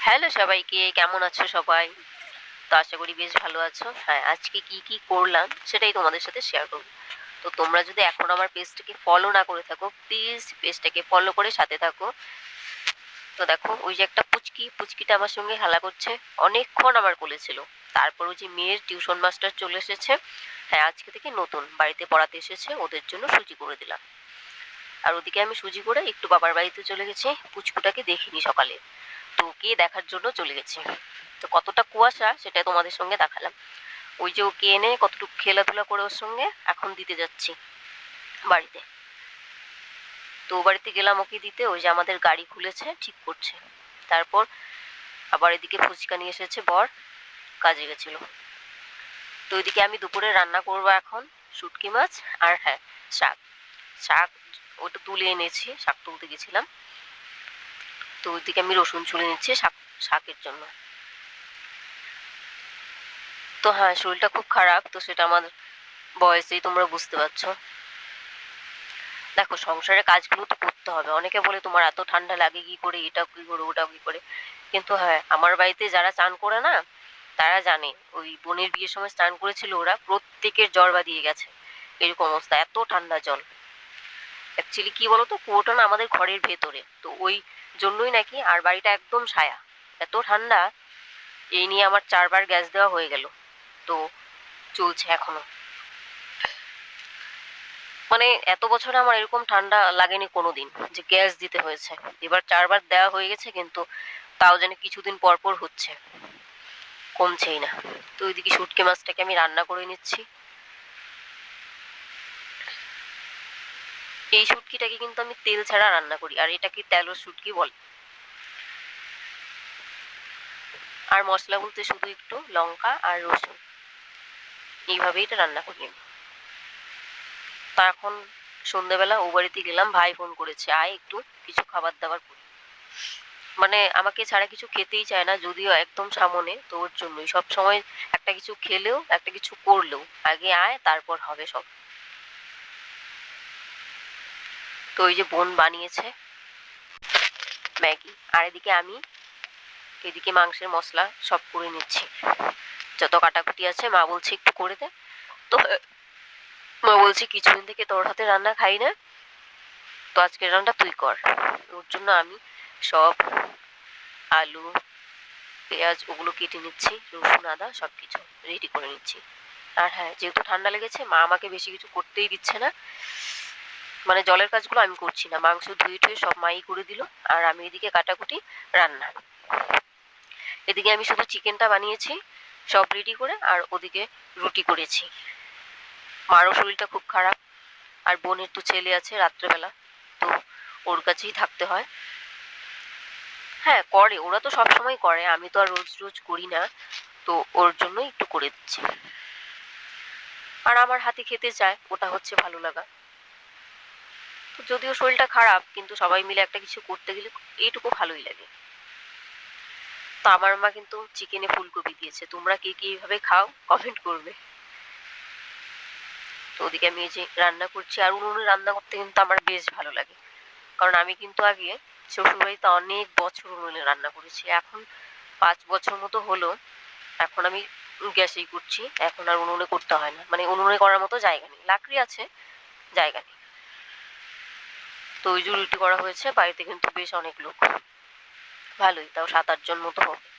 Hello সবাইকে, কেমন আছো সবাই? তো আশা করি বেশ ভালো আছো। হ্যাঁ আজকে কি কি করলাম সেটাই তোমাদের সাথে শেয়ার করব। তো তোমরা যদি এখন আমার পেজটাকে ফলো না করে থাকো প্লিজ পেজটাকে ফলো করে সাথে থাকো। তো দেখো, ওই যে একটা পুচকি, পুচকিটা আমার সঙ্গে খেলা করছে। অনেকক্ষণ আমার কোলে ছিল। তারপর ওই যে মেয়ের টিউশন মাস্টার চলে এসেছে। হ্যাঁ আজকে থেকে নতুন। বাড়িতে পড়াতে এসেছে। ওদের জন্য সুজি করে দিলাম। আর ওদিকে আমি সুজি করে একটু বাবার বাড়িতে চলে গেছি। পুচকুটাকে দেখিনি সকালে। ওকে দেখার জন্য চলে গেছি। তো কতটা কুয়াশা সেটা তোমাদের সঙ্গে দেখালাম। ওই যে ওকে এনে কতটুকু খেলাধুলা করে ওর সঙ্গে এখন দিতে যাচ্ছি বাড়িতে। তো বাড়িতে গেলাম ওকে দিতে, ওই যে আমাদের গাড়ি খুলেছে, ঠিক করছে। তারপর আবার এদিকে ফুচকা নিয়ে এসেছে বর, কাজে গেছিল। তো ওইদিকে আমি দুপুরে রান্না করব এখন, শুটকি মাছ আর হ্যাঁ শাক। শাক ওটা তুলে এনেছি, শাক তুলতে গেছিলাম। তো ওইদিকে আমি রসুন ছুলে নিচ্ছি শাক, শাকের জন্য। তো হ্যাঁ শরীরটা খুব খারাপ, তো সেটা আমার বয়সেই তোমরা বুঝতে পারছ। দেখো, সংসারের কাজগুলো তো করতে হবে। অনেকে বলে তোমার এত ঠান্ডা লাগে, কি করে এটা, কি করে ওটা, কি করে? কিন্তু হ্যাঁ আমার বাড়িতে যারা চান করে না, তারা জানে, ওই বোনের বিয়ের সময় স্নান করেছিল ওরা প্রত্যেকের জ্বর বাঁধিয়ে গেছে। এরকম অবস্থা, এত ঠান্ডা জল। অ্যাকচুয়ালি কি বলতো? কুয়োটা না আমাদের ঘরের ভেতরে। তো ওই জন্যই নাকি আর বাড়িটা একদম ছায়া। এত ঠান্ডা, এই নিয়ে আমার চারবার গ্যাস দেওয়া হয়ে গেল। তো চলছে এখনও। মানে এত বছরে আমার এরকম ঠান্ডা লাগেনি কোনো দিন যে গ্যাস দিতে হয়েছে। এবার চারবার দেওয়া হয়ে গেছে কিন্তু তাও যেন কিছুদিন পর পর হচ্ছে। কমছেই না। তো ওইদিকে শুটকি মাছটাকে আমি রান্না করে নিচ্ছি। এই শুটকিটাকে কিন্তু আমি তেল ছাড়া রান্না করি, আর এটাকে তেলের শুটকি বলে। আর মশলা বলতে শুধু একটু লঙ্কা আর রসুন। এইভাবেই এটা রান্না করি আমি। তা এখন সন্ধ্যেবেলা ও বাড়িতে গেলাম, ভাই ফোন করেছে, আয় একটু কিছু খাবার দাবার করি। মানে আমাকে ছাড়া কিছু খেতেই চায় না, যদিও একদম সামনে, তো ওর জন্যই। সব সময় একটা কিছু খেলেও, একটা কিছু করলেও, আগে আয়, তারপর হবে সব। তো ওই যে বোন বানিয়েছে। ম্যাগি। আর এদিকে আমি, এদিকে মাংসের মশলা সব করে নিচ্ছি। যত কাটাকুটি আছে, মা বলছে একটু করে দে। তো, মা বলছে কিছুদিন থেকে তোর হাতে রান্না খাই না। তো আজকের রান্না তুই কর। ওর জন্য আমি সব আলু, পেঁয়াজ, ওগুলো কেটে নিচ্ছি, রসুন, আদা সব কিছু রেডি করে নিচ্ছি। আর হ্যাঁ যেহেতু ঠান্ডা লেগেছে, মা আমাকে বেশি কিছু করতেই দিচ্ছে না। মানে জলের কাজগুলো আমি করছি না। মাংস ধুয়ে টুয়ে সব মাই করে দিল আর আমি এদিকে কাটাকুটি রান্না। এদিকে আমি শুধু চিকেনটা বানিয়েছি, সব রেডি করে আর ওদিকে রুটি করেছি। মারও শরীরটা খুব খারাপ আর বোনের তো ছেলে আছে রাত্রেবেলা, তো ওর কাছেই থাকতে হয়। হ্যাঁ করে, ওরা তো সব সময় করে, আমি তো আর রোজ রোজ করি না, তো ওর জন্যই একটু করে দিচ্ছি। আর আমার হাতে খেতে চায়, ওটা হচ্ছে ভালো লাগা। যদিও শরীরটা খারাপ, কিন্তু সবাই মিলে একটা কিছু করতে গেলে এইটুকু ভালোই লাগে। তো আমার মা কিন্তু চিকেনে ফুলকপি দিয়েছে। তোমরা কে কে এইভাবে খাও কমেন্ট করবে। তো ওদিকে আমি এই যে রান্না করছি, আর উনুনে রান্না করতে কিন্তু আমার বেশ ভালো লাগে। কারণ আমি কিন্তু আগে শ্বশুরবাড়িতে অনেক বছর উনুনে রান্না করেছি। এখন পাঁচ বছর মতো হলো, এখন আমি গ্যাসেই করছি। এখন আর উনুনে করতে হয় না। মানে উনুনে করার মতো জায়গা নেই। লাকড়ি আছে, জায়গা নেই। তো ওই যে রুটি করা হয়েছে, বাড়িতে কিন্তু বেশ অনেক লোক। ভালোই, তাও সাত আটজন মতো হবে।